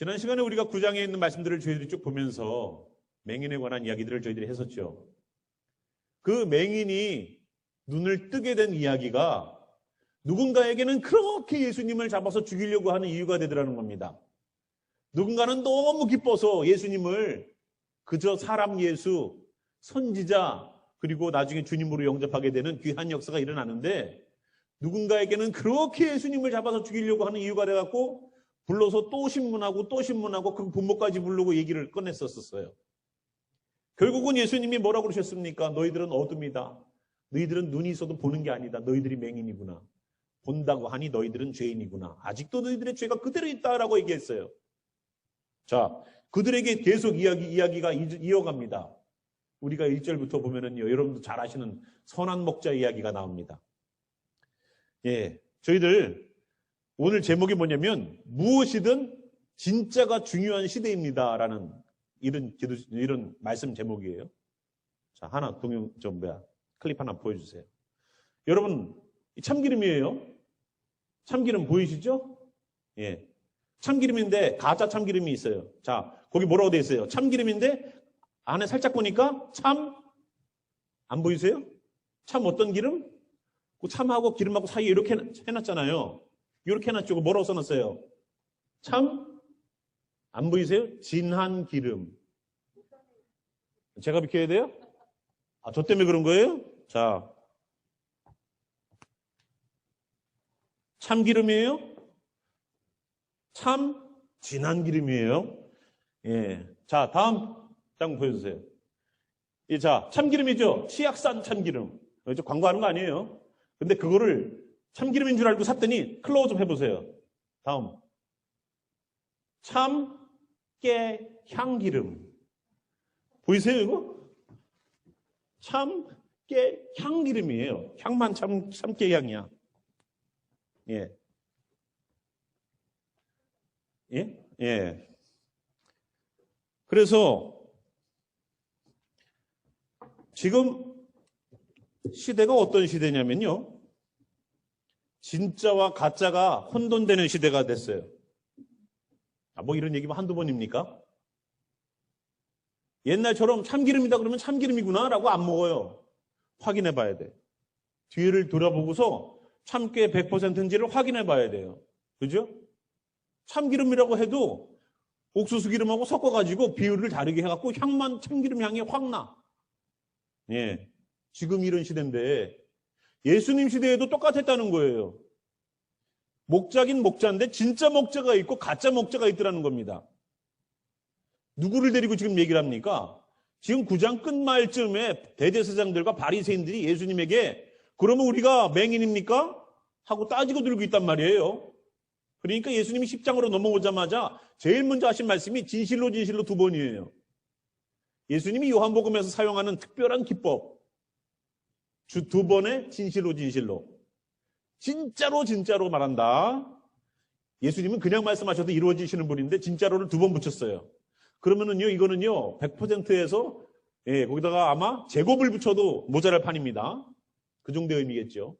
지난 시간에 우리가 구장에 있는 말씀들을 저희들이 쭉 보면서 맹인에 관한 이야기들을 저희들이 했었죠. 그 맹인이 눈을 뜨게 된 이야기가 누군가에게는 그렇게 예수님을 잡아서 죽이려고 하는 이유가 되더라는 겁니다. 누군가는 너무 기뻐서 예수님을 그저 사람 예수, 선지자, 그리고 나중에 주님으로 영접하게 되는 귀한 역사가 일어나는데 누군가에게는 그렇게 예수님을 잡아서 죽이려고 하는 이유가 돼갖고 불러서 또 신문하고 또 신문하고 그 부모까지 부르고 얘기를 꺼냈었어요. 결국은 예수님이 뭐라고 그러셨습니까? 너희들은 어둠이다. 너희들은 눈이 있어도 보는 게 아니다. 너희들이 맹인이구나. 본다고 하니 너희들은 죄인이구나. 아직도 너희들의 죄가 그대로 있다라고 얘기했어요. 자, 그들에게 계속 이야기, 이야기가 이어갑니다. 우리가 1절부터 보면은요, 여러분도 잘 아시는 선한 목자 이야기가 나옵니다. 예, 저희들 오늘 제목이 뭐냐면 무엇이든 진짜가 중요한 시대입니다라는 이런 기도 이런 말씀 제목이에요. 자, 하나 동영 좀 뭐야 클립 하나 보여주세요. 여러분 참기름이에요. 참기름 보이시죠? 예, 참기름인데 가짜 참기름이 있어요. 자, 거기 뭐라고 돼 있어요? 참기름인데 안에 살짝 보니까 참 안 보이세요? 참 어떤 기름? 그 참하고 기름하고 사이에 이렇게 해놨잖아요. 이렇게 해놨죠. 뭐라고 써놨어요? 참? 안 보이세요? 진한 기름. 제가 비켜야 돼요? 아, 저 때문에 그런 거예요? 자. 참 기름이에요? 참 진한 기름이에요. 예. 자, 다음 장 보여주세요. 예, 자, 참기름이죠? 치약산 참기름. 저 광고하는 거 아니에요. 근데 그거를 참기름인 줄 알고 샀더니 클로즈 좀 해보세요. 다음. 참깨 향기름. 보이세요, 이거? 참깨 향기름이에요. 향만 참, 참깨 향이야. 예. 예? 예. 그래서 지금 시대가 어떤 시대냐면요. 진짜와 가짜가 혼돈되는 시대가 됐어요. 아, 뭐 이런 얘기만 한두 번입니까? 옛날처럼 참기름이다 그러면 참기름이구나 라고 안 먹어요. 확인해 봐야 돼. 뒤를 돌아보고서 참깨 100%인지를 확인해 봐야 돼요. 그죠? 참기름이라고 해도 옥수수 기름하고 섞어가지고 비율을 다르게 해갖고 향만 참기름 향이 확 나. 예. 지금 이런 시대인데 예수님 시대에도 똑같았다는 거예요. 목자긴 목자인데 진짜 목자가 있고 가짜 목자가 있더라는 겁니다. 누구를 데리고 지금 얘기를 합니까? 지금 구장 끝말쯤에 대제사장들과 바리새인들이 예수님에게 그러면 우리가 맹인입니까? 하고 따지고 들고 있단 말이에요. 그러니까 예수님이 십장으로 넘어오자마자 제일 먼저 하신 말씀이 진실로 진실로 두 번이에요. 예수님이 요한복음에서 사용하는 특별한 기법. 주 두 번의 진실로 진실로. 진짜로 진짜로 말한다. 예수님은 그냥 말씀하셔도 이루어지시는 분인데 진짜로를 두 번 붙였어요. 그러면은요, 이거는요, 100%에서 예, 거기다가 아마 제곱을 붙여도 모자랄 판입니다. 그 정도의 의미겠죠.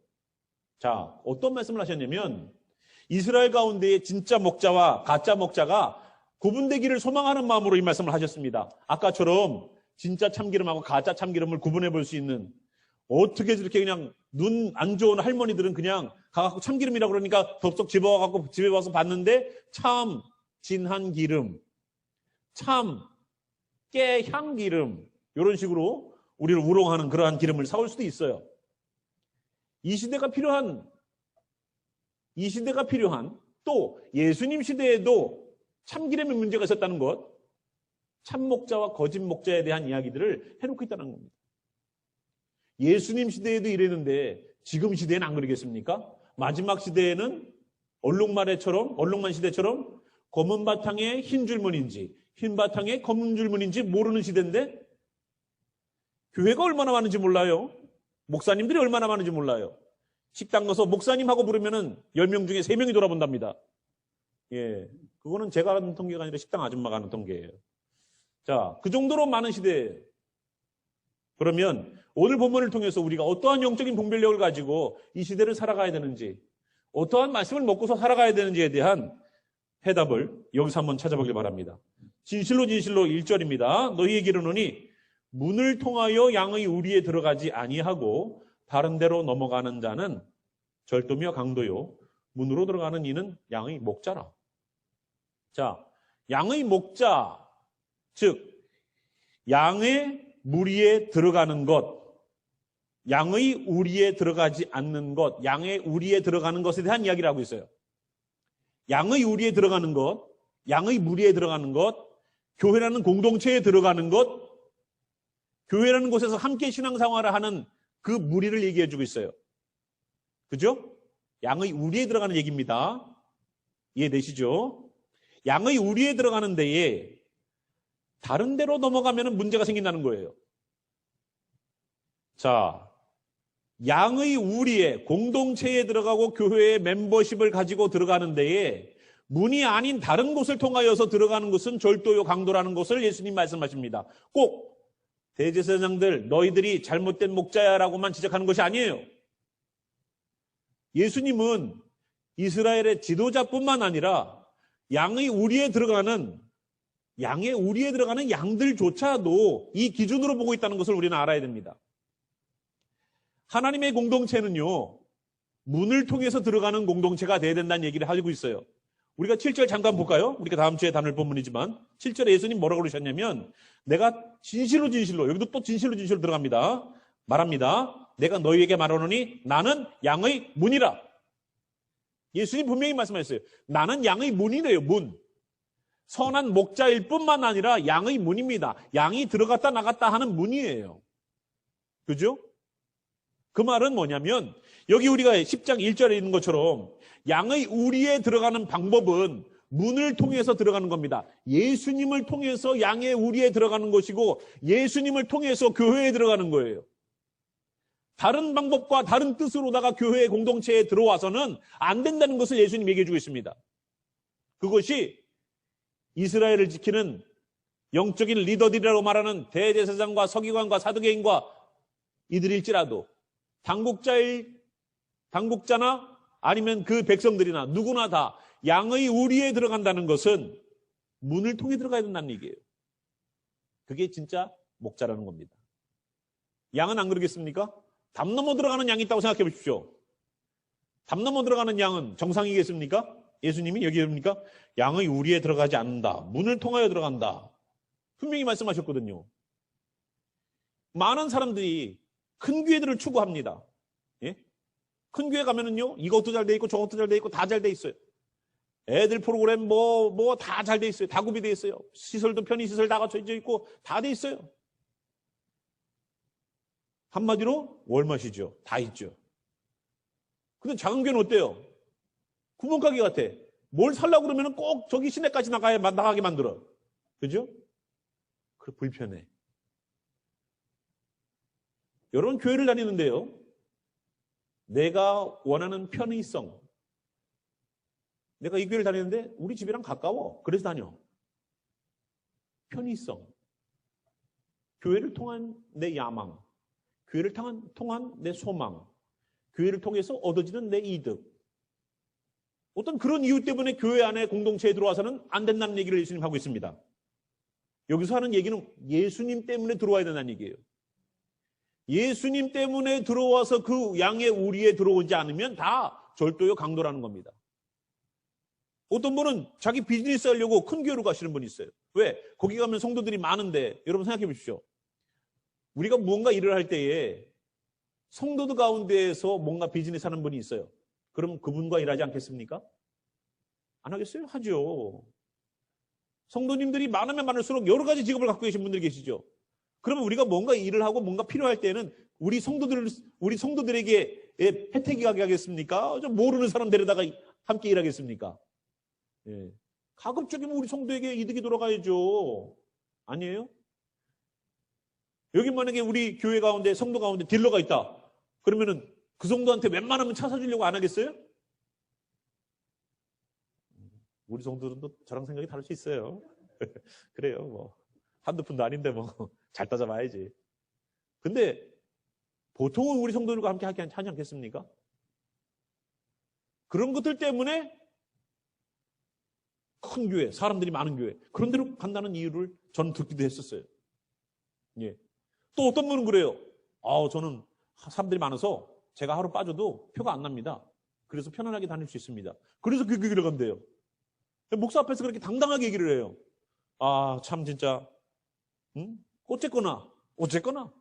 자, 어떤 말씀을 하셨냐면 이스라엘 가운데의 진짜 목자와 가짜 목자가 구분되기를 소망하는 마음으로 이 말씀을 하셨습니다. 아까처럼 진짜 참기름하고 가짜 참기름을 구분해 볼 수 있는 어떻게 저렇게 그냥 눈 안 좋은 할머니들은 그냥 가갖고 참기름이라고 그러니까 덥석 집어갖고 집에 와서 봤는데 참 진한 기름, 참 깨 향 기름 이런 식으로 우리를 우롱하는 그러한 기름을 사올 수도 있어요. 이 시대가 필요한 이 시대가 필요한 또 예수님 시대에도 참기름의 문제가 있었다는 것, 참목자와 거짓 목자에 대한 이야기들을 해놓고 있다는 겁니다. 예수님 시대에도 이랬는데 지금 시대는 안 그러겠습니까? 마지막 시대에는 얼룩말에처럼 얼룩만 시대처럼 검은 바탕에 흰 줄무늬인지 흰 바탕에 검은 줄무늬인지 모르는 시대인데 교회가 얼마나 많은지 몰라요. 목사님들이 얼마나 많은지 몰라요. 식당 가서 목사님하고 부르면은 10명 중에 3명이 돌아본답니다. 예. 그거는 제가 하는 통계가 아니라 식당 아줌마가 하는 통계예요. 자, 그 정도로 많은 시대예요. 그러면 오늘 본문을 통해서 우리가 어떠한 영적인 분별력을 가지고 이 시대를 살아가야 되는지, 어떠한 말씀을 먹고서 살아가야 되는지에 대한 해답을 여기서 한번 찾아보길 바랍니다. 진실로 진실로 1절입니다. 너희에게 이르노니 문을 통하여 양의 우리에 들어가지 아니하고 다른 데로 넘어가는 자는 절도며 강도요. 문으로 들어가는 이는 양의 목자라. 자, 양의 목자, 즉 양의 무리에 들어가는 것, 양의 우리에 들어가지 않는 것, 양의 우리에 들어가는 것에 대한 이야기를 하고 있어요. 양의 우리에 들어가는 것, 양의 무리에 들어가는 것, 교회라는 공동체에 들어가는 것, 교회라는 곳에서 함께 신앙생활을 하는 그 무리를 얘기해 주고 있어요. 그죠? 양의 우리에 들어가는 얘기입니다. 이해되시죠? 양의 우리에 들어가는 데에 다른 데로 넘어가면 문제가 생긴다는 거예요. 자, 양의 우리에 공동체에 들어가고 교회의 멤버십을 가지고 들어가는 데에 문이 아닌 다른 곳을 통하여서 들어가는 것은 절도요 강도라는 것을 예수님 말씀하십니다. 꼭 대제사장들 너희들이 잘못된 목자야라고만 지적하는 것이 아니에요. 예수님은 이스라엘의 지도자뿐만 아니라 양의 우리에 들어가는 양의 우리에 들어가는 양들조차도 이 기준으로 보고 있다는 것을 우리는 알아야 됩니다. 하나님의 공동체는요, 문을 통해서 들어가는 공동체가 돼야 된다는 얘기를 하고 있어요. 우리가 7절 잠깐 볼까요? 우리가 다음 주에 다룰 본문이지만 7절에 예수님 뭐라고 그러셨냐면 내가 진실로 진실로 여기도 또 진실로 진실로 들어갑니다. 말합니다. 내가 너희에게 말하노니 나는 양의 문이라. 예수님 분명히 말씀하셨어요. 나는 양의 문이래요. 문. 선한 목자일 뿐만 아니라 양의 문입니다. 양이 들어갔다 나갔다 하는 문이에요. 그죠? 그 말은 뭐냐면 여기 우리가 10장 1절에 있는 것처럼 양의 우리에 들어가는 방법은 문을 통해서 들어가는 겁니다. 예수님을 통해서 양의 우리에 들어가는 것이고 예수님을 통해서 교회에 들어가는 거예요. 다른 방법과 다른 뜻으로다가 교회 공동체에 들어와서는 안 된다는 것을 예수님 얘기해 주고 있습니다. 그것이 이스라엘을 지키는 영적인 리더들이라고 말하는 대제사장과 서기관과 사두개인과 이들일지라도 당국자일 당국자나 아니면 그 백성들이나 누구나 다 양의 우리에 들어간다는 것은 문을 통해 들어가야 된다는 얘기예요. 그게 진짜 목자라는 겁니다. 양은 안 그러겠습니까? 담 넘어 들어가는 양이 있다고 생각해 보십시오. 담 넘어 들어가는 양은 정상이겠습니까? 예수님이 여기 뭡니까? 양의 우리에 들어가지 않는다. 문을 통하여 들어간다. 분명히 말씀하셨거든요. 많은 사람들이 큰 교회들을 추구합니다. 예? 큰 교회 가면은요, 이것도 잘 돼 있고 저것도 잘 돼 있고 다 잘 돼 있어요. 애들 프로그램 뭐, 뭐 다 잘 돼 있어요. 다 구비돼 있어요. 시설도 편의시설 다 갖춰져 있고 다 돼 있어요. 한마디로 월맛이죠. 다 있죠. 근데 작은 교회는 어때요? 구멍가게 같아. 뭘 살라고 그러면 꼭 저기 시내까지 나가야, 나가게 만들어. 그죠? 그 불편해. 여러분 교회를 다니는데요. 내가 원하는 편의성. 내가 이 교회를 다니는데 우리 집이랑 가까워. 그래서 다녀. 편의성. 교회를 통한 내 야망. 교회를 통한, 통한 내 소망. 교회를 통해서 얻어지는 내 이득. 어떤 그런 이유 때문에 교회 안에 공동체에 들어와서는 안 된다는 얘기를 예수님 하고 있습니다. 여기서 하는 얘기는 예수님 때문에 들어와야 된다는 얘기예요. 예수님 때문에 들어와서 그 양의 우리에 들어오지 않으면 다 절도요 강도라는 겁니다. 어떤 분은 자기 비즈니스 하려고 큰 교회로 가시는 분이 있어요. 왜? 거기 가면 성도들이 많은데 여러분 생각해 보십시오. 우리가 무언가 일을 할 때에 성도들 가운데에서 뭔가 비즈니스 하는 분이 있어요. 그럼 그분과 일하지 않겠습니까? 안 하겠어요? 하죠. 성도님들이 많으면 많을수록 여러 가지 직업을 갖고 계신 분들이 계시죠. 그러면 우리가 뭔가 일을 하고 뭔가 필요할 때는 우리 성도들, 우리 성도들에게 혜택이 가게 하겠습니까? 좀 모르는 사람 데려다가 함께 일하겠습니까? 예. 가급적이면 우리 성도에게 이득이 돌아가야죠. 아니에요? 여기 만약에 우리 교회 가운데, 성도 가운데 딜러가 있다. 그러면은 그 성도한테 웬만하면 차 사주려고 안 하겠어요? 우리 성도들도 저랑 생각이 다를 수 있어요. 그래요, 뭐. 한두 푼도 아닌데 뭐. 잘 따져봐야지. 근데 보통은 우리 성도들과 함께 하지 않겠습니까? 그런 것들 때문에 큰 교회, 사람들이 많은 교회. 그런 데로 간다는 이유를 저는 듣기도 했었어요. 예. 또 어떤 분은 그래요. 아, 저는 사람들이 많아서 제가 하루 빠져도 표가 안 납니다. 그래서 편안하게 다닐 수 있습니다. 그래서 그 교회를 간대요. 목사 앞에서 그렇게 당당하게 얘기를 해요. 아, 참 진짜 응? 어쨌거나 어쨌거나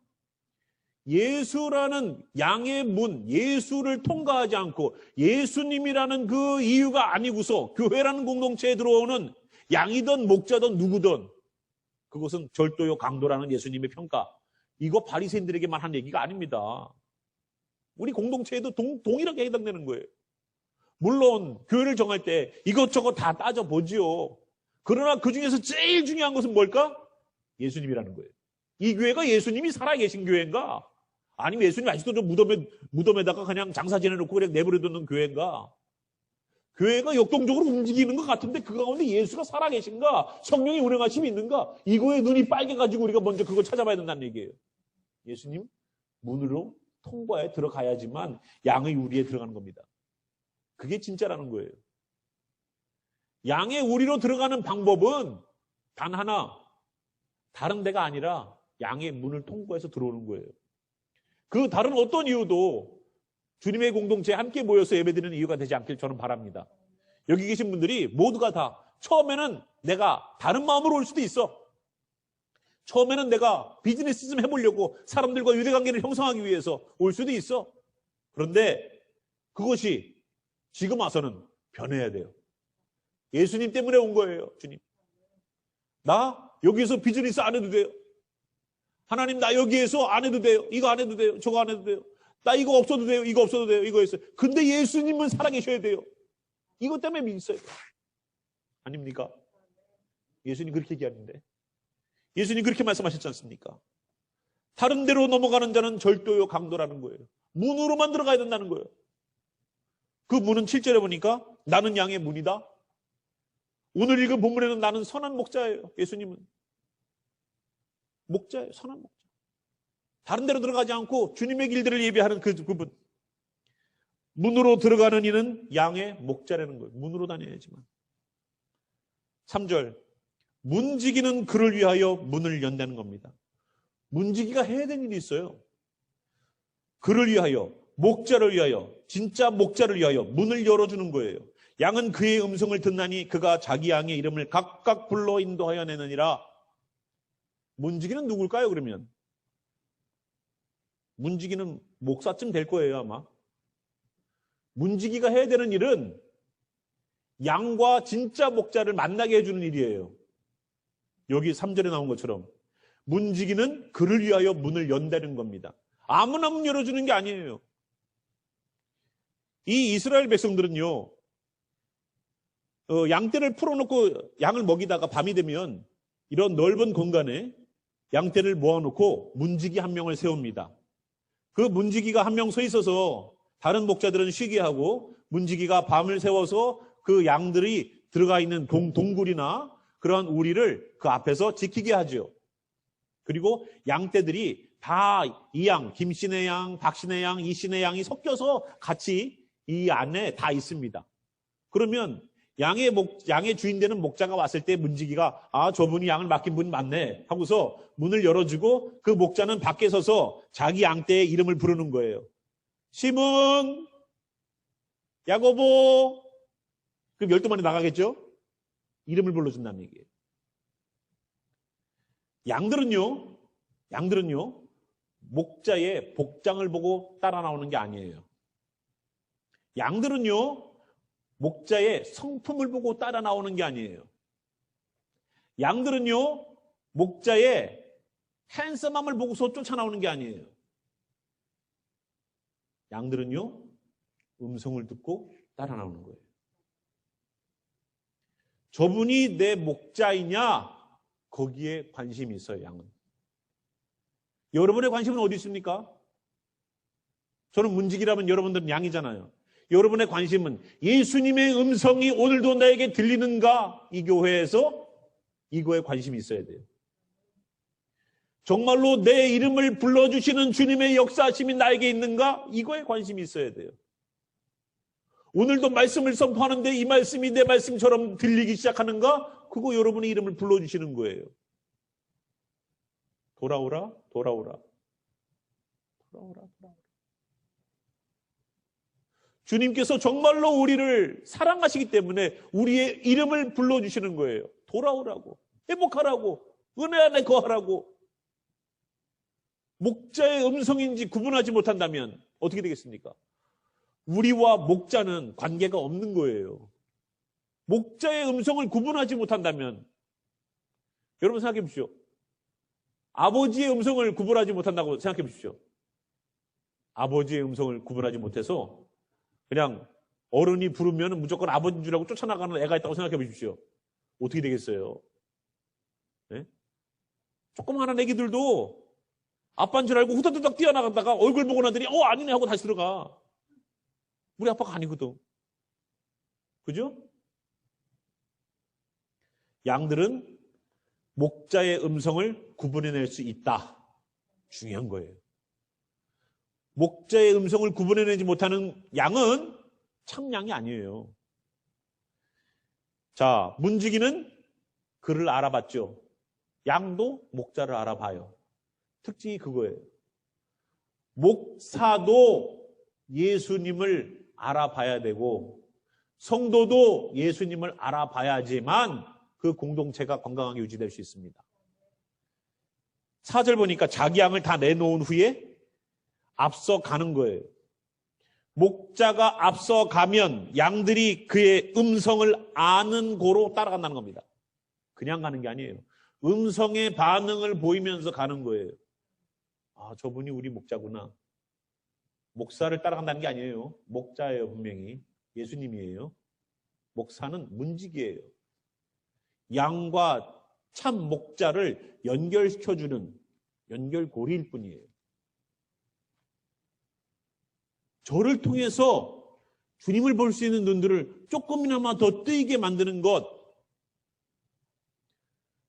예수라는 양의 문, 예수를 통과하지 않고 예수님이라는 그 이유가 아니고서 교회라는 공동체에 들어오는 양이든 목자든 누구든 그것은 절도요 강도라는 예수님의 평가. 이거 바리새인들에게만 한 얘기가 아닙니다. 우리 공동체에도 동, 동일하게 해당되는 거예요. 물론 교회를 정할 때 이것저것 다 따져보지요. 그러나 그 중에서 제일 중요한 것은 뭘까? 예수님이라는 거예요. 이 교회가 예수님이 살아계신 교회인가? 아니면 예수님 아직도 좀 무덤에, 무덤에다가 그냥 장사 지내놓고 그냥 내버려두는 교회인가? 교회가 역동적으로 움직이는 것 같은데 그 가운데 예수가 살아계신가? 성령의 운행하심이 있는가? 이거에 눈이 빨개가지고 우리가 먼저 그걸 찾아봐야 된다는 얘기예요. 예수님 문으로 통과에 들어가야지만 양의 우리에 들어가는 겁니다. 그게 진짜라는 거예요. 양의 우리로 들어가는 방법은 단 하나, 다른 데가 아니라 양의 문을 통과해서 들어오는 거예요. 그 다른 어떤 이유도 주님의 공동체에 함께 모여서 예배드리는 이유가 되지 않길 저는 바랍니다. 여기 계신 분들이 모두가 다 처음에는 내가 다른 마음으로 올 수도 있어. 처음에는 내가 비즈니스 좀 해보려고 사람들과 유대관계를 형성하기 위해서 올 수도 있어. 그런데 그것이 지금 와서는 변해야 돼요. 예수님 때문에 온 거예요, 주님. 나 여기에서 비즈니스 안 해도 돼요. 하나님 나 여기에서 안 해도 돼요. 이거 안 해도 돼요. 저거 안 해도 돼요. 나 이거 없어도 돼요. 이거 없어도 돼요. 이거 있어요. 근데 예수님은 살아계셔야 돼요. 이것 때문에 믿어요. 아닙니까? 예수님 그렇게 얘기하는데. 예수님 그렇게 말씀하셨지 않습니까? 다른 데로 넘어가는 자는 절도요 강도라는 거예요. 문으로만 들어가야 된다는 거예요. 그 문은 7절에 보니까 나는 양의 문이다. 오늘 읽은 본문에는 나는 선한 목자예요. 예수님은. 목자예요. 선한 목자. 다른 데로 들어가지 않고 주님의 길들을 예비하는 그 부분. 문으로 들어가는 이는 양의 목자라는 거예요. 문으로 다녀야지만. 3절. 문지기는 그를 위하여 문을 연다는 겁니다. 문지기가 해야 되는 일이 있어요. 그를 위하여, 목자를 위하여, 진짜 목자를 위하여 문을 열어주는 거예요. 양은 그의 음성을 듣나니 그가 자기 양의 이름을 각각 불러 인도하여 내느니라. 문지기는 누굴까요, 그러면? 문지기는 목사쯤 될 거예요, 아마. 문지기가 해야 되는 일은 양과 진짜 목자를 만나게 해주는 일이에요. 여기 3절에 나온 것처럼 문지기는 그를 위하여 문을 연다는 겁니다. 아무나 문 열어주는 게 아니에요. 이 이스라엘 백성들은요, 어, 양떼를 풀어놓고 양을 먹이다가 밤이 되면 이런 넓은 공간에 양떼를 모아놓고 문지기 한 명을 세웁니다. 그 문지기가 한 명 서 있어서 다른 목자들은 쉬게 하고 문지기가 밤을 세워서 그 양들이 들어가 있는 동, 동굴이나 그런 우리를 그 앞에서 지키게 하죠. 그리고 양떼들이 다 이 양, 김씨네 양, 박씨네 양, 이씨네 양이 섞여서 같이 이 안에 다 있습니다. 그러면 양의 목, 양의 주인 되는 목자가 왔을 때 문지기가 아, 저분이 양을 맡긴 분이 맞네 하고서 문을 열어주고 그 목자는 밖에 서서 자기 양떼의 이름을 부르는 거예요. 시몬, 야고보, 그럼 열두 마리 나가겠죠? 이름을 불러준다는 얘기예요. 양들은요, 양들은요, 목자의 복장을 보고 따라 나오는 게 아니에요. 양들은요, 목자의 성품을 보고 따라 나오는 게 아니에요. 양들은요, 목자의 핸섬함을 보고서 쫓아나오는 게 아니에요. 양들은요, 음성을 듣고 따라 나오는 거예요. 저분이 내 목자이냐? 거기에 관심이 있어요, 양은. 여러분의 관심은 어디 있습니까? 저는 문직이라면 여러분들은 양이잖아요. 여러분의 관심은 예수님의 음성이 오늘도 나에게 들리는가? 이 교회에서 이거에 관심이 있어야 돼요. 정말로 내 이름을 불러주시는 주님의 역사심이 나에게 있는가? 이거에 관심이 있어야 돼요. 오늘도 말씀을 선포하는데 이 말씀이 내 말씀처럼 들리기 시작하는가? 그거 여러분의 이름을 불러주시는 거예요. 돌아오라, 돌아오라. 돌아오라, 돌아오라. 주님께서 정말로 우리를 사랑하시기 때문에 우리의 이름을 불러주시는 거예요. 돌아오라고. 회복하라고. 은혜 안에 거하라고. 목자의 음성인지 구분하지 못한다면 어떻게 되겠습니까? 우리와 목자는 관계가 없는 거예요. 목자의 음성을 구분하지 못한다면 여러분 생각해 보십시오. 아버지의 음성을 구분하지 못한다고 생각해 보십시오. 아버지의 음성을 구분하지 못해서 그냥 어른이 부르면 무조건 아버지인 줄 알고 쫓아나가는 애가 있다고 생각해 보십시오. 어떻게 되겠어요? 네? 조그마한 애기들도 아빠인 줄 알고 후다닥 뛰어나갔다가 얼굴 보고 나더니 어 아니네 하고 다시 들어가. 우리 아빠가 아니거든. 그죠? 양들은 목자의 음성을 구분해낼 수 있다. 중요한 거예요. 목자의 음성을 구분해내지 못하는 양은 참 양이 아니에요. 자, 문지기는 그를 알아봤죠. 양도 목자를 알아봐요. 특징이 그거예요. 목사도 예수님을 알아봐야 되고 성도도 예수님을 알아봐야지만 그 공동체가 건강하게 유지될 수 있습니다. 사절 보니까 자기 양을 다 내놓은 후에 앞서 가는 거예요. 목자가 앞서 가면 양들이 그의 음성을 아는 고로 따라간다는 겁니다. 그냥 가는 게 아니에요. 음성의 반응을 보이면서 가는 거예요. 아, 저분이 우리 목자구나. 목사를 따라간다는 게 아니에요. 목자예요, 분명히. 예수님이에요. 목사는 문직이에요. 양과 참 목자를 연결시켜주는 연결고리일 뿐이에요. 저를 통해서 주님을 볼 수 있는 눈들을 조금이나마 더 뜨이게 만드는 것.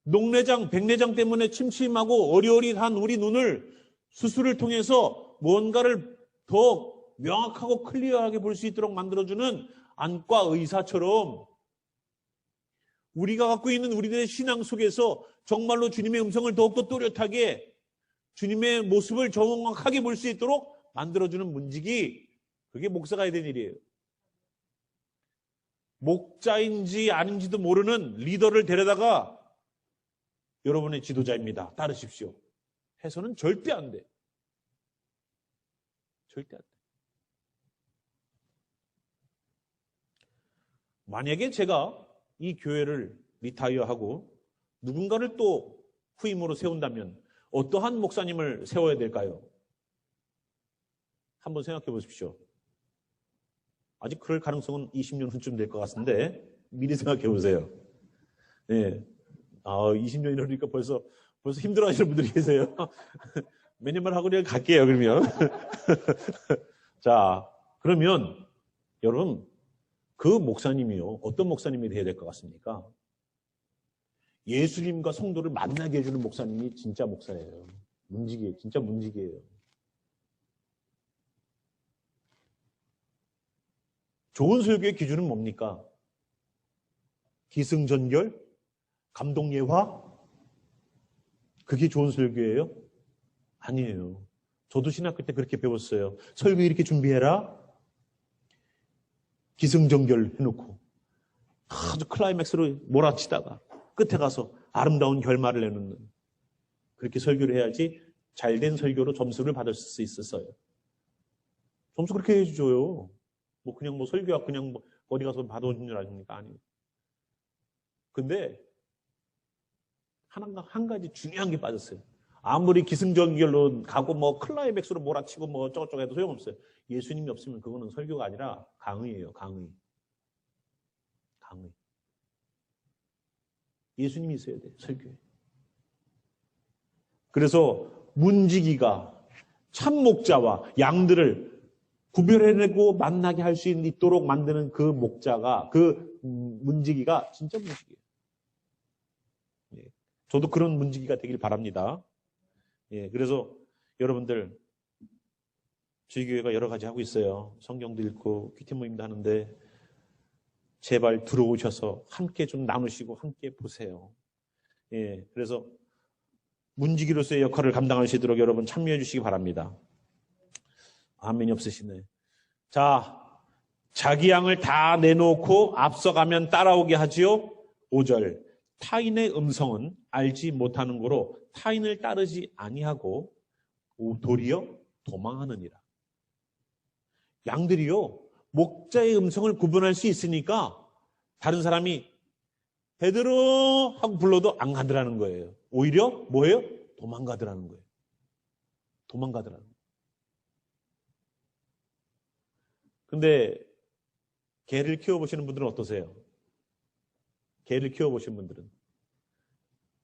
녹내장, 백내장 때문에 침침하고 어리어리한 우리 눈을 수술을 통해서 무언가를 더 명확하고 클리어하게 볼 수 있도록 만들어주는 안과 의사처럼 우리가 갖고 있는 우리들의 신앙 속에서 정말로 주님의 음성을 더욱더 또렷하게 주님의 모습을 정확하게 볼 수 있도록 만들어주는 문직이 그게 목사가 해야 될 일이에요. 목자인지 아닌지도 모르는 리더를 데려다가 여러분의 지도자입니다. 따르십시오. 해서는 절대 안 돼. 절대 안 돼. 만약에 제가 이 교회를 리타이어하고 누군가를 또 후임으로 세운다면 어떠한 목사님을 세워야 될까요? 한번 생각해 보십시오. 아직 그럴 가능성은 20년 후쯤 될 것 같은데 미리 생각해 보세요. 네. 아, 20년이 흐르니까 벌써 벌써 힘들어 하시는 분들이 계세요. 하고 그냥 갈게요, 그러면. 자, 그러면 여러분 그 목사님이요. 어떤 목사님이 돼야 될 것 같습니까? 예수님과 성도를 만나게 해주는 목사님이 진짜 목사예요. 문직이에요. 진짜 문직이에요. 좋은 설교의 기준은 뭡니까? 기승전결? 감동예화? 그게 좋은 설교예요? 아니에요. 저도 신학교 때 그렇게 배웠어요. 설교 이렇게 준비해라. 기승전결 해놓고 아주 클라이맥스로 몰아치다가 끝에 가서 아름다운 결말을 내놓는 그렇게 설교를 해야지 잘된 설교로 점수를 받을 수 있었어요. 점수 그렇게 해줘요. 뭐 그냥 뭐 설교가 그냥 뭐 어디 가서 받아오는 줄 아십니까? 아니요. 근데 하나 한 가지 중요한 게 빠졌어요. 아무리 기승전결로 가고 뭐 클라이맥스로 몰아치고 뭐 어쩌고저쩌고 해도 소용없어요. 예수님이 없으면 그거는 설교가 아니라 강의예요. 강의. 강의. 예수님이 있어야 돼. 설교에. 그래서 문지기가 참 목자와 양들을 구별해내고 만나게 할 수 있도록 만드는 그 목자가 그 문지기가 진짜 문지기예요. 예. 저도 그런 문지기가 되길 바랍니다. 예, 그래서 여러분들 저희 교회가 여러 가지 하고 있어요. 성경도 읽고 퀴티 모임도 하는데 제발 들어오셔서 함께 좀 나누시고 함께 보세요. 예, 그래서 문지기로서의 역할을 감당하시도록 여러분 참여해 주시기 바랍니다. 아멘이 없으시네. 자, 자기 양을 다 내놓고 앞서가면 따라오게 하지요. 5절. 타인의 음성은 알지 못하는 거로 타인을 따르지 아니하고 도리어 도망하느니라. 양들이요. 목자의 음성을 구분할 수 있으니까 다른 사람이 베드로 하고 불러도 안 가더라는 거예요. 오히려 뭐예요? 도망가더라는 거예요. 도망가더라는 거예요. 근데 개를 키워보시는 분들은 어떠세요? 개를 키워보신 분들은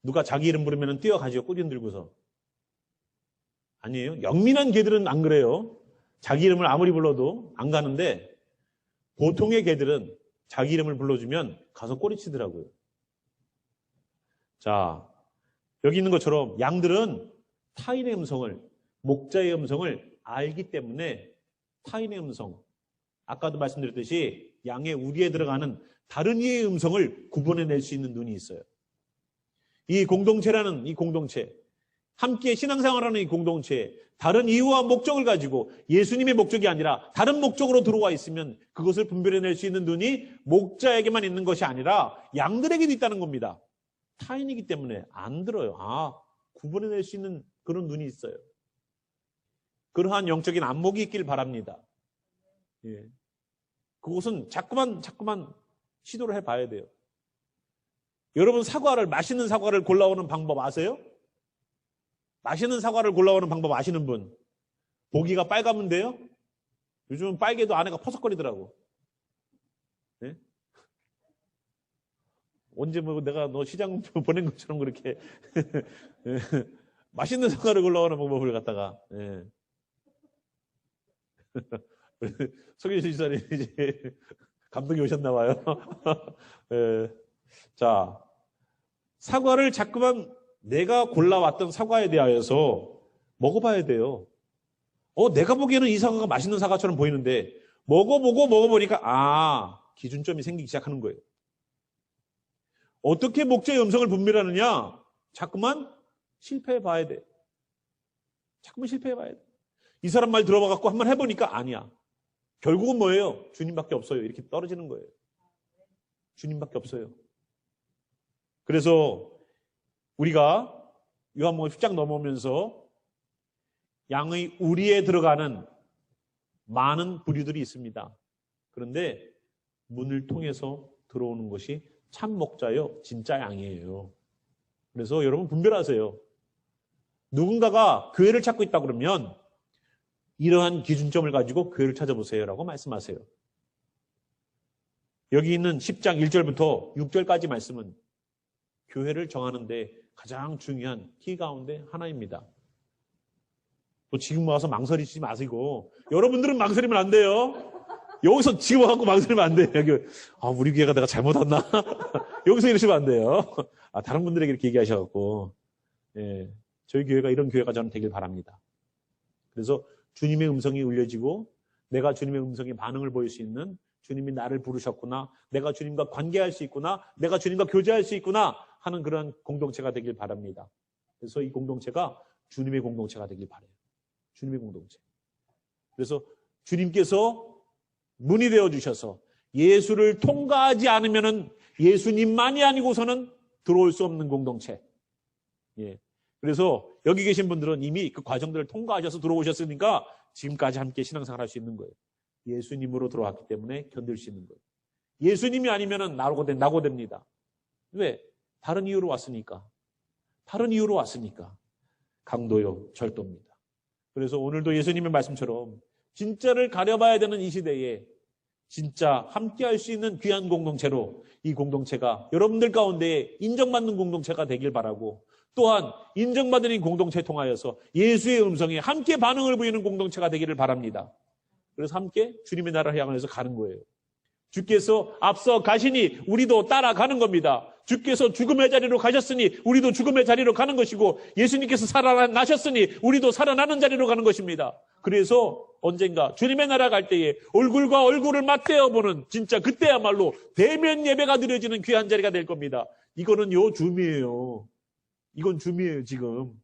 누가 자기 이름 부르면 뛰어가죠. 꾸준 들고서. 아니에요. 영민한 개들은 안 그래요. 자기 이름을 아무리 불러도 안 가는데 보통의 개들은 자기 이름을 불러주면 가서 꼬리치더라고요. 자, 여기 있는 것처럼 양들은 타인의 음성을, 목자의 음성을 알기 때문에 타인의 음성, 아까도 말씀드렸듯이 양의 우리에 들어가는 다른 이의 음성을 구분해낼 수 있는 눈이 있어요. 이 공동체라는 이 공동체, 함께 신앙생활하는 이 공동체, 다른 이유와 목적을 가지고 예수님의 목적이 아니라 다른 목적으로 들어와 있으면 그것을 분별해낼 수 있는 눈이 목자에게만 있는 것이 아니라 양들에게도 있다는 겁니다. 타인이기 때문에 안 들어요. 아, 구분해낼 수 있는 그런 눈이 있어요. 그러한 영적인 안목이 있길 바랍니다. 예. 그것은 자꾸만, 자꾸만 시도를 해봐야 돼요. 여러분 사과를, 맛있는 사과를 골라오는 방법 아세요? 맛있는 사과를 골라오는 방법 아시는 분? 보기가 빨가면 돼요? 요즘은 빨개도 안에가 퍼석거리더라고. 네? 언제 뭐 내가 너 시장 보낸 것처럼 그렇게 네. 맛있는 사과를 골라오는 방법을 갖다가 네. 소개신 지사님 이제 감독이 오셨나 봐요. 네. 자 사과를 자꾸만 내가 골라왔던 사과에 대하여서 먹어봐야 돼요. 어, 내가 보기에는 이 사과가 맛있는 사과처럼 보이는데 먹어보고 먹어보니까 아 기준점이 생기기 시작하는 거예요. 어떻게 목재의 음성을 분별하느냐? 자꾸만 실패해 봐야 돼. 자꾸만 실패해 봐야 돼. 이 사람 말 들어봐 갖고 한번 해보니까 아니야. 결국은 뭐예요? 주님밖에 없어요. 이렇게 떨어지는 거예요. 주님밖에 없어요. 그래서 우리가 요한복음 10장 넘어오면서 양의 우리에 들어가는 많은 부류들이 있습니다. 그런데 문을 통해서 들어오는 것이 참 목자요, 진짜 양이에요. 그래서 여러분 분별하세요. 누군가가 교회를 찾고 있다 그러면 이러한 기준점을 가지고 교회를 찾아보세요라고 말씀하세요. 여기 있는 10장 1절부터 6절까지 말씀은 교회를 정하는데 가장 중요한 키 가운데 하나입니다. 또 지금 와서 망설이지 마시고 여러분들은 망설이면 안 돼요. 여기서 지금 와갖고 망설이면 안 돼요. 여기 아 우리 교회가 내가 잘못 왔나? 여기서 이러시면 안 돼요. 아 다른 분들에게 이렇게 얘기하셔갖고 예, 저희 교회가 이런 교회가 저는 되길 바랍니다. 그래서 주님의 음성이 울려지고 내가 주님의 음성에 반응을 보일 수 있는 주님이 나를 부르셨구나. 내가 주님과 관계할 수 있구나. 내가 주님과 교제할 수 있구나. 하는 그런 공동체가 되길 바랍니다. 그래서 이 공동체가 주님의 공동체가 되길 바래요. 주님의 공동체. 그래서 주님께서 문이 되어 주셔서 예수를 통과하지 않으면은 예수님만이 아니고서는 들어올 수 없는 공동체. 예. 그래서 여기 계신 분들은 이미 그 과정들을 통과하셔서 들어오셨으니까 지금까지 함께 신앙생활 할 수 있는 거예요. 예수님으로 들어왔기 때문에 견딜 수 있는 거예요. 예수님이 아니면은 나고 된 나고 됩니다. 왜? 다른 이유로 왔으니까. 다른 이유로 왔으니까. 강도요, 절도입니다. 그래서 오늘도 예수님의 말씀처럼 진짜를 가려봐야 되는 이 시대에 진짜 함께 할 수 있는 귀한 공동체로 이 공동체가 여러분들 가운데 인정받는 공동체가 되길 바라고 또한 인정받은 이 공동체 통하여서 예수의 음성에 함께 반응을 보이는 공동체가 되기를 바랍니다. 그래서 함께 주님의 나라를 향해서 가는 거예요. 주께서 앞서 가시니 우리도 따라가는 겁니다. 주께서 죽음의 자리로 가셨으니 우리도 죽음의 자리로 가는 것이고 예수님께서 살아나셨으니 우리도 살아나는 자리로 가는 것입니다. 그래서 언젠가 주님의 나라 갈 때에 얼굴과 얼굴을 맞대어 보는 진짜 그때야말로 대면 예배가 드려지는 귀한 자리가 될 겁니다. 이거는 요 줌이에요. 이건 줌이에요, 지금.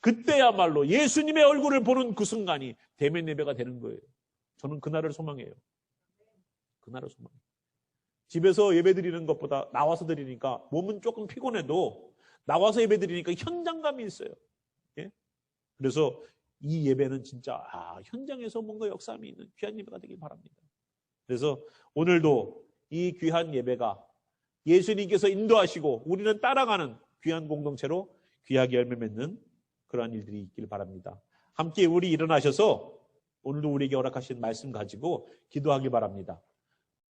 그때야말로 예수님의 얼굴을 보는 그 순간이 대면 예배가 되는 거예요. 저는 그날을 소망해요. 그날을 소망해요. 집에서 예배 드리는 것보다 나와서 드리니까 몸은 조금 피곤해도 나와서 예배 드리니까 현장감이 있어요. 예? 그래서 이 예배는 진짜 아, 현장에서 뭔가 역사함이 있는 귀한 예배가 되길 바랍니다. 그래서 오늘도 이 귀한 예배가 예수님께서 인도하시고 우리는 따라가는 귀한 공동체로 귀하게 열매 맺는 그러한 일들이 있길 바랍니다. 함께 우리 일어나셔서 오늘도 우리에게 허락하신 말씀 가지고 기도하기 바랍니다.